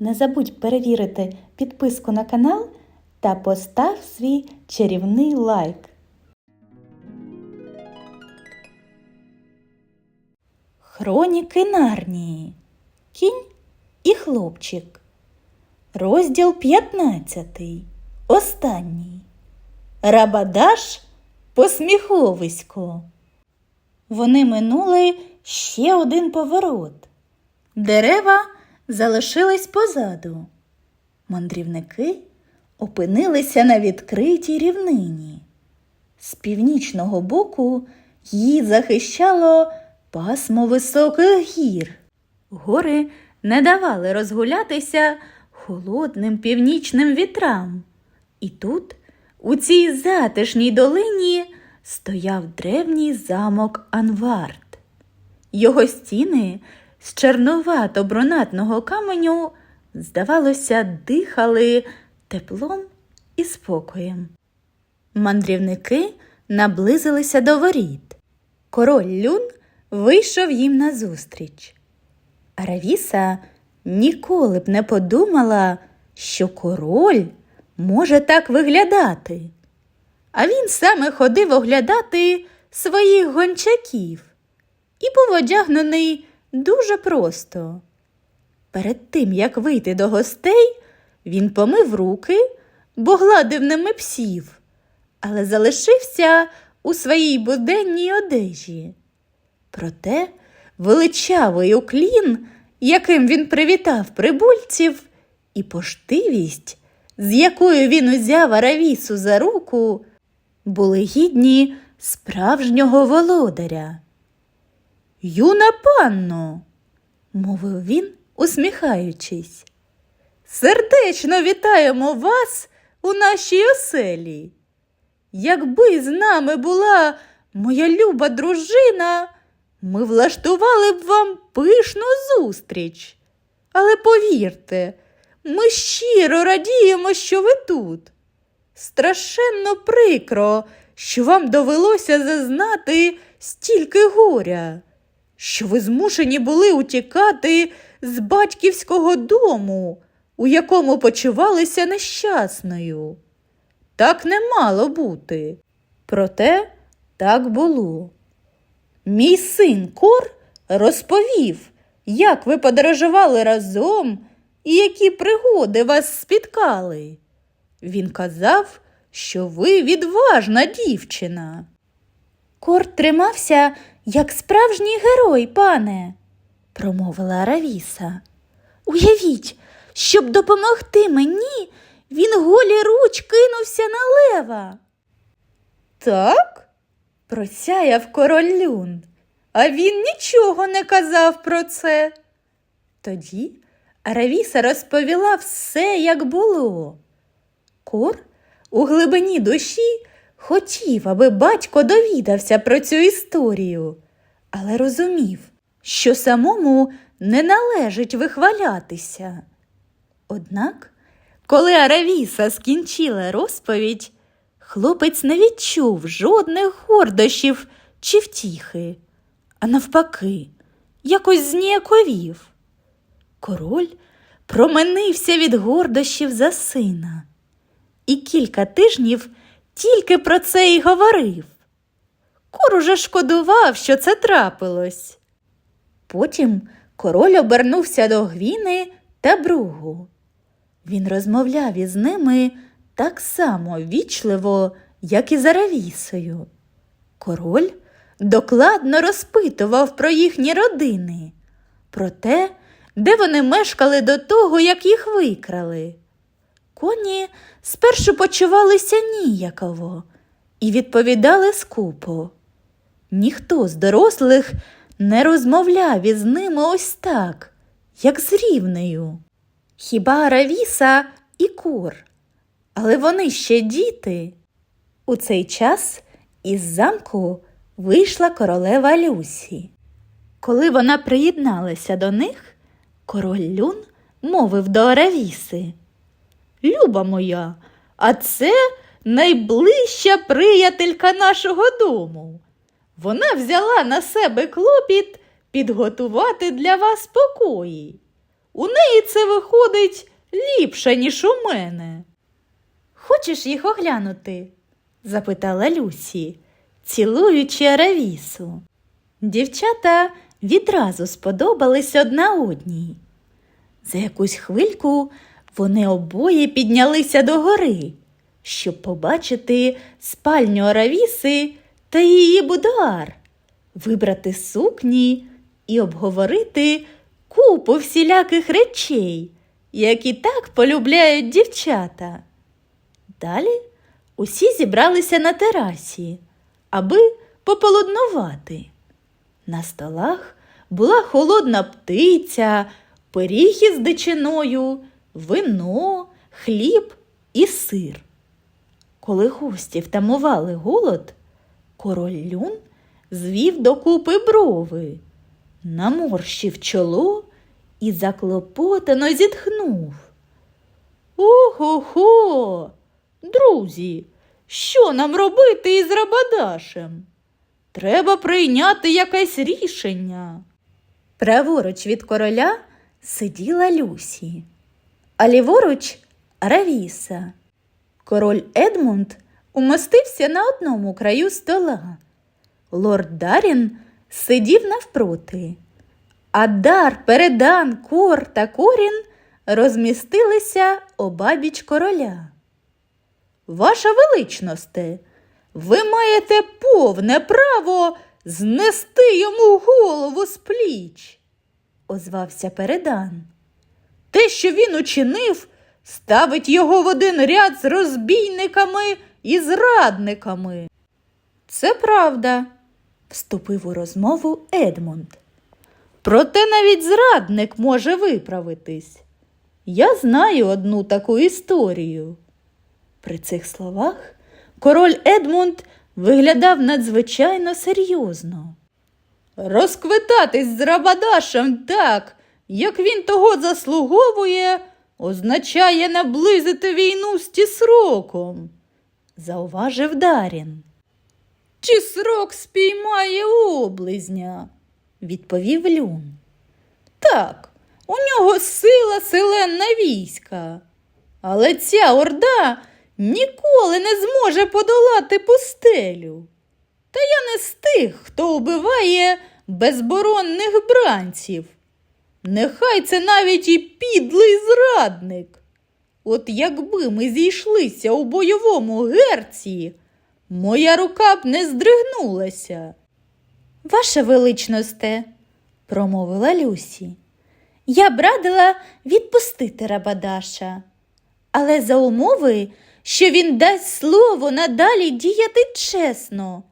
Не забудь перевірити підписку на канал та постав свій чарівний лайк. Хроніки Нарнії. Кінь і хлопчик. Розділ 15. Останній. Рабадаш посміховисько. Вони минули ще один поворот. Дерева залишились позаду. Мандрівники опинилися на відкритій рівнині. З північного боку її захищало пасмо високих гір. Гори не давали розгулятися холодним північним вітрам. І тут, у цій затишній долині, стояв древній замок Анвард. Його стіни з чернувато-брунатного каменю, здавалося, дихали теплом і спокоєм. Мандрівники наблизилися до воріт. Король Люн вийшов їм назустріч. Аравіса ніколи б не подумала, що король може так виглядати. А він саме ходив оглядати своїх гончаків і був одягнений дуже просто. Перед тим, як вийти до гостей, він помив руки, бо гладив ними псів, але залишився у своїй буденній одежі. Проте величавий уклін, яким він привітав прибульців, і поштивість, з якою він узяв Аравісу за руку, були гідні справжнього володаря. Юна панно, мовив він, усміхаючись, сердечно вітаємо вас у нашій оселі. Якби з нами була моя люба дружина, ми влаштували б вам пишну зустріч. Але повірте, ми щиро радіємо, що ви тут. Страшенно прикро, що вам довелося зазнати стільки горя, що ви змушені були утікати з батьківського дому, у якому почувалися нещасною. Так не мало бути. Проте так було. Мій син Кор розповів, як ви подорожували разом і які пригоди вас спіткали. Він казав, що ви відважна дівчина. Кор тримався, як справжній герой, пане, промовила Аравіса. Уявіть, щоб допомогти мені, він голі руч кинувся на лева. Так? просяяв король Люн, а він нічого не казав про це. Тоді Аравіса розповіла все, як було. Кор у глибині душі хотів, аби батько довідався про цю історію, але розумів, що самому не належить вихвалятися. Однак, коли Аравіса скінчила розповідь, хлопець не відчув жодних гордощів чи втіхи, а навпаки, якось зніяковів. Король променився від гордощів за сина, і кілька тижнів тільки про це й говорив. Кор уже шкодував, що це трапилось. Потім король обернувся до Гвіни та Бругу. Він розмовляв із ними так само вічливо, як і з Аравісою. Король докладно розпитував про їхні родини, про те, де вони мешкали до того, як їх викрали. Коні спершу почувалися ніяково і відповідали скупо. Ніхто з дорослих не розмовляв із ними ось так, як з рівнею. Хіба Аравіса і кур, але вони ще діти. У цей час із замку вийшла королева Люсі. Коли вона приєдналася до них, король Люн мовив до Аравіси. Люба моя, а це найближча приятелька нашого дому. Вона взяла на себе клопіт підготувати для вас покої. У неї це виходить ліпше, ніж у мене. Хочеш їх оглянути? запитала Люсі, цілуючи Аравісу. Дівчата відразу сподобались одна одній. За якусь хвильку вони обоє піднялися до гори, щоб побачити спальню Аравіси та її будуар, вибрати сукні і обговорити купу всіляких речей, які так полюбляють дівчата. Далі усі зібралися на терасі, аби пополуднувати. На столах була холодна птиця, пиріг із дичиною, вино, хліб і сир. Коли гості втамували голод, король Люн звів докупи брови, наморщив чоло і заклопотано зітхнув. Ого-го! Друзі, що нам робити із Рабадашем? Треба прийняти якесь рішення. Праворуч від короля сиділа Люсі, а ліворуч Равіса. Король Едмунд умостився на одному краю стола. Лорд Дарін сидів навпроти, а дар, передан, кор та корін розмістилися обабіч короля. Ваша величносте, ви маєте повне право знести йому голову з пліч. озвався передан. Те, що він учинив, ставить його в один ряд з розбійниками і зрадниками. Це правда, вступив у розмову Едмунд. Проте навіть зрадник може виправитись. Я знаю одну таку історію. При цих словах король Едмунд виглядав надзвичайно серйозно. Розквитатись з Рабадашем так, як він того заслуговує, означає наблизити війну з Тісроком, зауважив Дарін. Тісрок спіймає облизня, відповів Люн. Так, у нього сила селенна війська, але ця орда ніколи не зможе подолати пустелю. Та я не з тих, хто убиває безборонних бранців. Нехай це навіть і підлий зрадник. От якби ми зійшлися у бойовому герці, моя рука б не здригнулася. Ваше величносте, промовила Люсі, я б радила відпустити Рабадаша, але за умови, що він дасть слово надалі діяти чесно.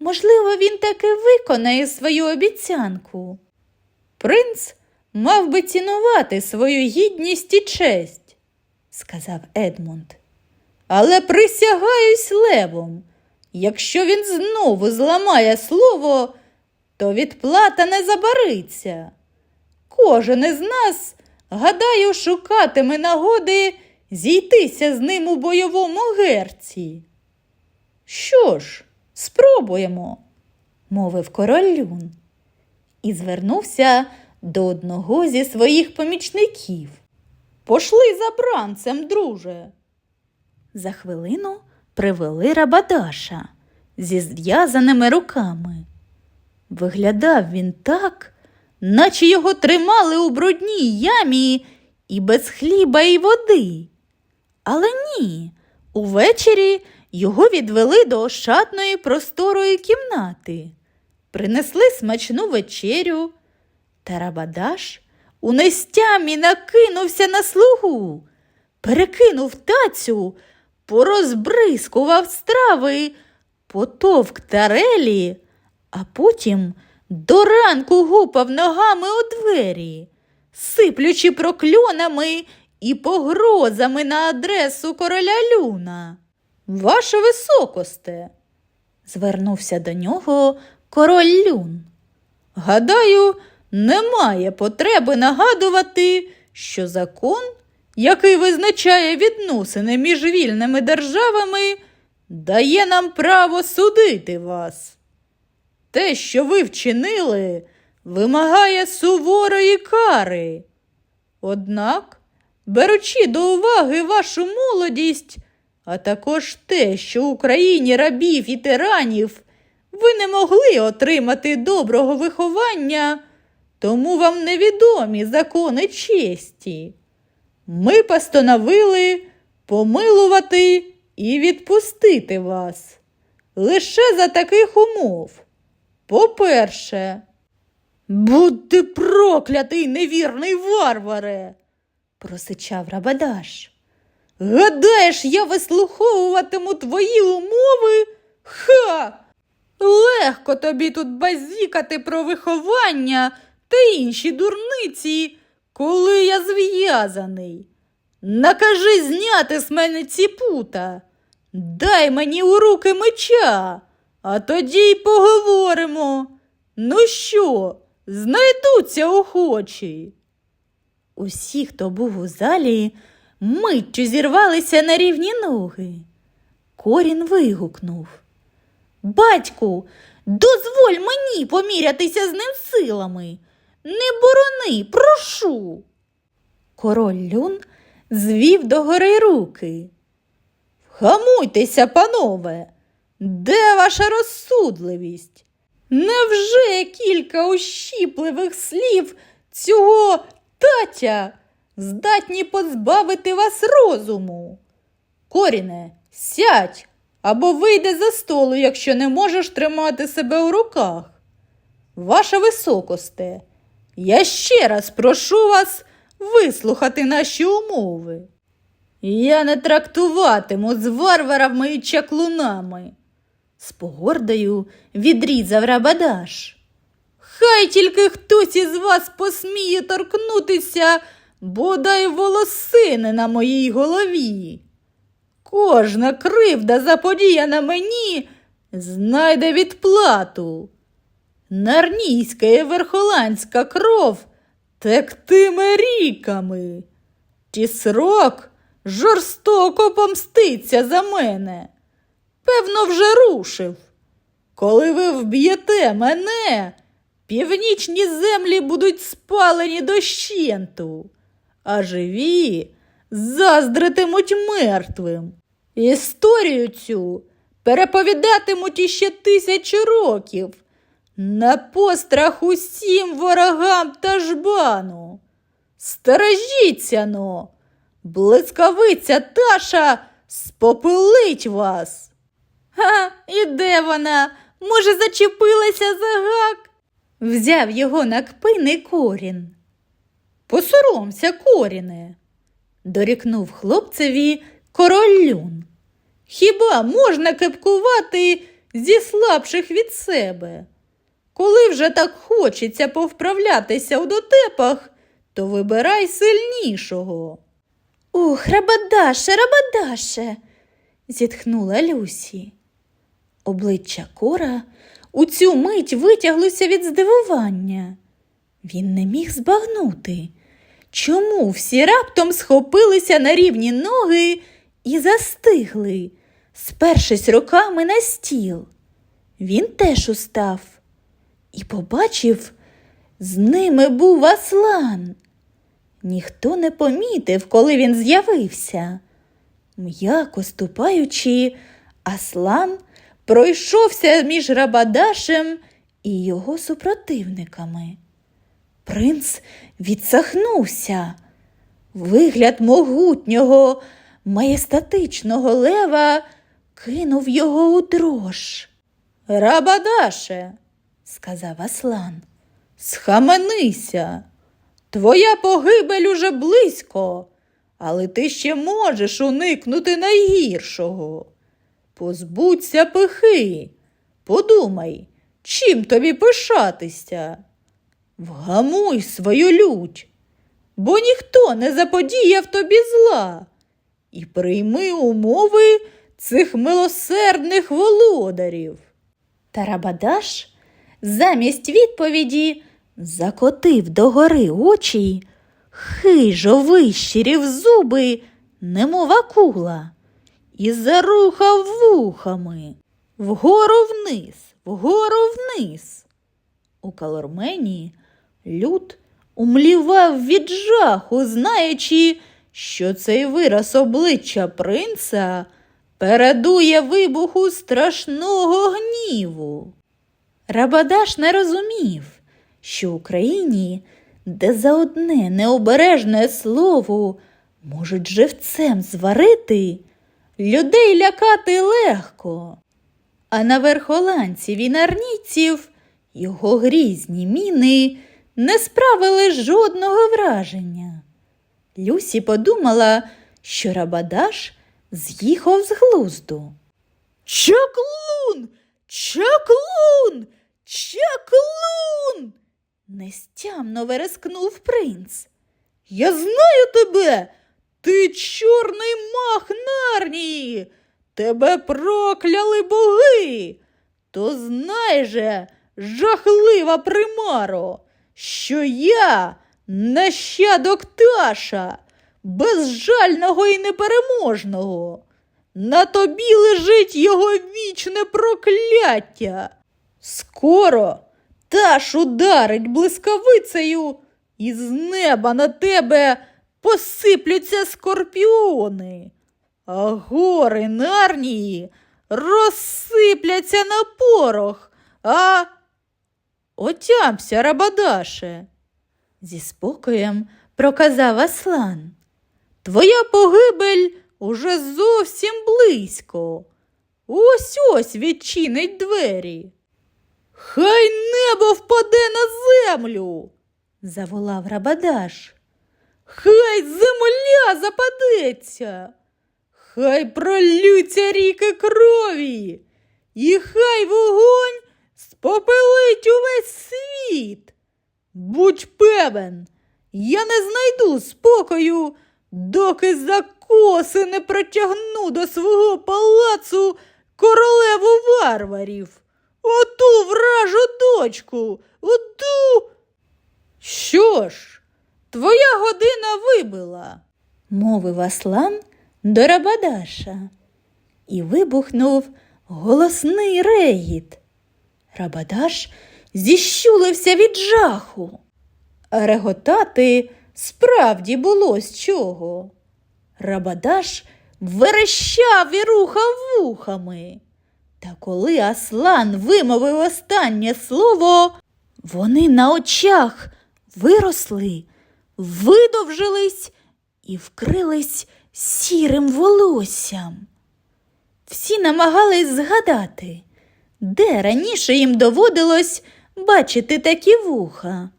Можливо, він таки виконає свою обіцянку. Принц мав би цінувати свою гідність і честь, сказав Едмунд. Але присягаюсь левом, якщо він знову зламає слово, то відплата не забариться. Кожен із нас, гадаю, шукатиме нагоди зійтися з ним у бойовому герці. Що ж, спробуємо, мовив король Люн і звернувся до одного зі своїх помічників. Пошли за бранцем, друже. За хвилину привели Рабадаша зі зв'язаними руками. Виглядав він так, наче його тримали у брудній ямі і без хліба і води. Але ні, увечері його відвели до ошатної просторої кімнати, принесли смачну вечерю, та Рабадаш у нестямі накинувся на слугу, перекинув тацю, порозбризкував страви, потовк тарелі, а потім до ранку гупав ногами у двері, сиплючи прокльонами і погрозами на адресу короля Люна. Ваше високосте, звернувся до нього король Люн. Гадаю, немає потреби нагадувати, що закон, який визначає відносини між вільними державами, дає нам право судити вас. Те, що ви вчинили, вимагає суворої кари. Однак, беручи до уваги вашу молодість, а також те, що в Україні рабів і тиранів ви не могли отримати доброго виховання, тому вам невідомі закони честі. Ми постановили помилувати і відпустити вас лише за таких умов. По-перше, будьте проклятий невірний варваре, просичав Рабадаш. Гадаєш, я вислуховуватиму твої умови? Ха! Легко тобі тут базікати про виховання та інші дурниці, коли я зв'язаний. Накажи зняти з мене ці пута. Дай мені у руки меча, а тоді й поговоримо. Ну що, знайдуться охочі. Усі, хто був у залі, миттю зірвалися на рівні ноги. Корін вигукнув. Батьку, дозволь мені помірятися з ним силами. Не борони, прошу. Король Люн звів догори руки. Хамуйтеся, панове, де ваша розсудливість? Невже кілька ощіпливих слів цього татя здатні позбавити вас розуму? Коріне, сядь або вийди за столу, якщо не можеш тримати себе у руках. Ваша високосте, я ще раз прошу вас вислухати наші умови. Я не трактуватиму з варварами і чаклунами. З погордою відрізав Рабадаш. Хай тільки хтось із вас посміє торкнутися бодай волосини на моїй голові. Кожна кривда заподіяна мені знайде відплату. Нарнійська і верхоландська кров тектиме ріками. Тісрок жорстоко помститься за мене. Певно, вже рушив. Коли ви вб'єте мене, північні землі будуть спалені дощенту, а живі заздритимуть мертвим. Історію цю переповідатимуть іще тисячі років на пострах усім ворогам та жбану. Стережіться но, блискавиця Таша спопилить вас. Га, і де вона? Може, зачепилася за гак? Взяв його на кпини корін. Посоромся, коріне, дорікнув хлопцеві король. Хіба можна кепкувати зі слабших від себе? Коли вже так хочеться повправлятися у дотепах, то вибирай сильнішого. Ух, рабадаше, рабадаше, зітхнула Люсі. Обличчя Кора у цю мить витяглося від здивування. Він не міг збагнути, чому всі раптом схопилися на рівні ноги і застигли, спершись руками на стіл. Він теж устав і побачив, з ними був Аслан. Ніхто не помітив, коли він з'явився. М'яко ступаючи, Аслан пройшовся між Рабадашем і його супротивниками. Принц відсахнувся. Вигляд могутнього, маєстатичного лева кинув його у дрож. Рабадаше, сказав Аслан, схаменися. Твоя погибель уже близько, але ти ще можеш уникнути найгіршого. Позбудься пихи, подумай, чим тобі пишатися. Вгамуй свою лють, бо ніхто не заподіяв тобі зла, і прийми умови цих милосердних володарів. Тарабадаш замість відповіді закотив догори очі, хижо вищирів зуби, немов акула, і зарухав вухами вгору вниз, вгору вниз. У калормені люд умлівав від жаху, знаючи, що цей вираз обличчя принца передує вибуху страшного гніву. Рабадаш не розумів, що в Україні, де за одне необережне слово можуть живцем зварити, людей лякати легко. А на верхоланців і нарніців його грізні міни не справили жодного враження. Люсі подумала, що Рабадаш з'їхав з глузду. Чаклун! Чаклун! Чаклун! Нестямно верескнув принц. Я знаю тебе. Ти чорний мах Нарнії. Тебе прокляли боги. То знай же, жахлива примаро, що я нащадок Таша, безжального і непереможного. На тобі лежить його вічне прокляття. Скоро Таш ударить блискавицею, і з неба на тебе посиплються скорпіони, а гори Нарнії розсипляться на порох, а отямся, Рабадаше. Зі спокоєм проказав Аслан. Твоя погибель уже зовсім близько. Ось ось відчинить двері. Хай небо впаде на землю, заволав Рабадаш. Хай земля западеться, хай пролються ріки крові, і хай вогонь спопелить увесь світ. Будь певен, я не знайду спокою, доки за коси не протягну до свого палацу королеву варварів. Оту вражу дочку, оту. Що ж, твоя година вибила, мовив Аслан до Рабадаша, і вибухнув голосний регіт. Рабадаш зіщулився від жаху, а реготати справді було з чого. Рабадаш верещав і рухав вухами. Та коли Аслан вимовив останнє слово, вони на очах виросли, видовжились і вкрились сірим волоссям. Всі намагались згадати, де раніше їм доводилось бачити такі вуха.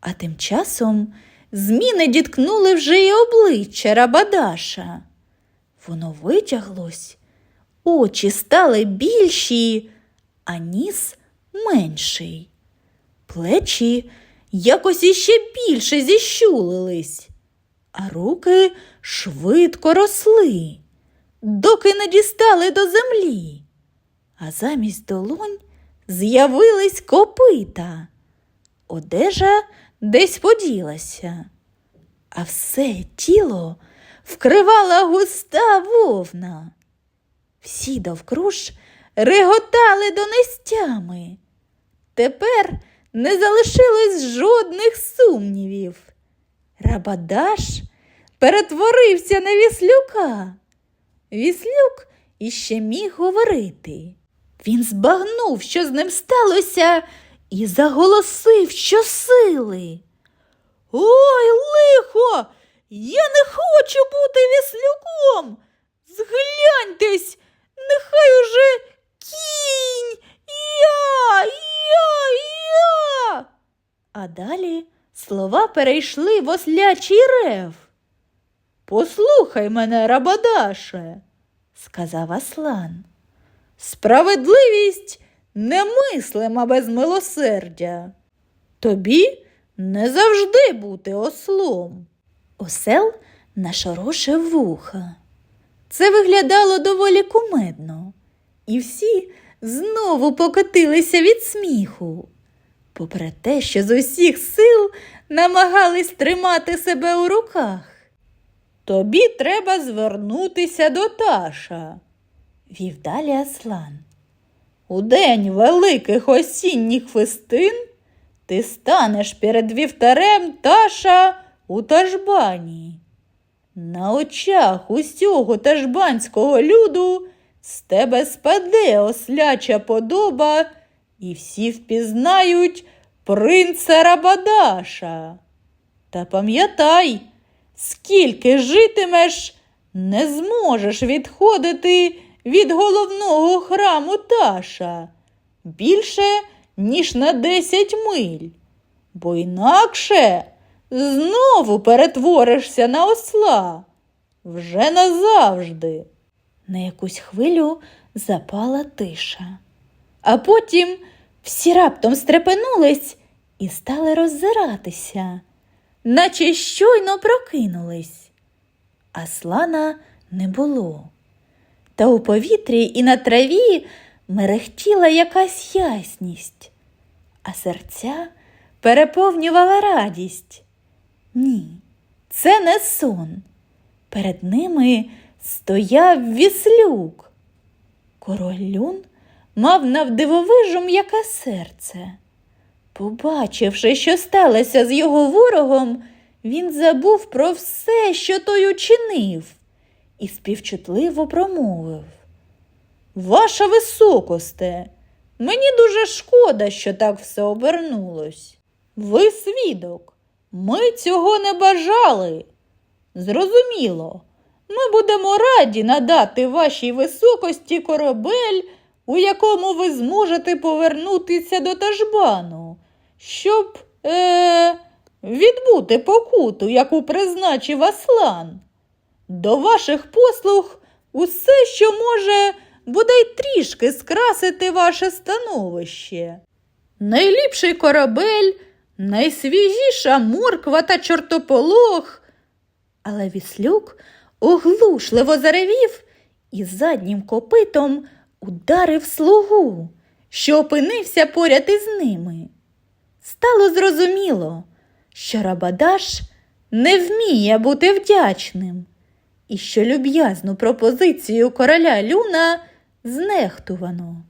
А тим часом зміни діткнули вже й обличчя Рабадаша. Воно витяглось, очі стали більші, а ніс менший. Плечі якось іще більше зіщулились, а руки швидко росли, доки не дістали до землі. А замість долонь з'явились копита. Одежа десь поділася, а все тіло вкривала густа вовна. Всі довкруж реготали до нестями. Тепер не залишилось жодних сумнівів. Рабадаш перетворився на віслюка. Віслюк іще міг говорити. Він збагнув, що з ним сталося, і заголосив щосили. Ой, лихо! Я не хочу бути віслюком. Згляньтесь, нехай уже кінь. Я, я, я. А далі слова перейшли в ослячий рев. Послухай мене, Рабадаше, сказав Аслан. Справедливість немислима без милосердя. Тобі не завжди бути ослом. Осел нашорошив вуха. Це виглядало доволі кумедно, і всі знову покотилися від сміху. Попри те, що з усіх сил намагались тримати себе у руках. Тобі треба звернутися до Таша, вів далі Аслан. У день великих осінніх фестин ти станеш перед вівтарем Таша у тажбані. На очах усього тажбанського люду з тебе спаде осляча подоба, і всі впізнають принца Рабадаша. Та пам'ятай, скільки житимеш, не зможеш відходити від головного храму Таша більше, ніж на десять миль, бо інакше знову перетворишся на осла вже назавжди. На якусь хвилю запала тиша. А потім всі раптом стрепенулись і стали роззиратися, наче щойно прокинулись. Аслана не було. Та у повітрі і на траві мерехтіла якась ясність, а серця переповнювала радість. Ні, це не сон. Перед ними стояв віслюк. Король Люн мав навдивовижу м'яке серце. Побачивши, що сталося з його ворогом, він забув про все, що той учинив, і співчутливо промовив. Ваша високосте, мені дуже шкода, що так все обернулось. Ви свідок, ми цього не бажали. Зрозуміло, ми будемо раді надати вашій високості корабель, у якому ви зможете повернутися до Тажбану, щоб е, відбути покуту, яку призначив Аслан. До ваших послуг усе, що може, бодай трішки скрасити ваше становище. Найліпший корабель, найсвіжіша морква та чортополох. Але віслюк оглушливо заревів і заднім копитом ударив слугу, що опинився поряд із ними. Стало зрозуміло, що Рабадаш не вміє бути вдячним, і що люб'язну пропозицію короля Люна знехтувано.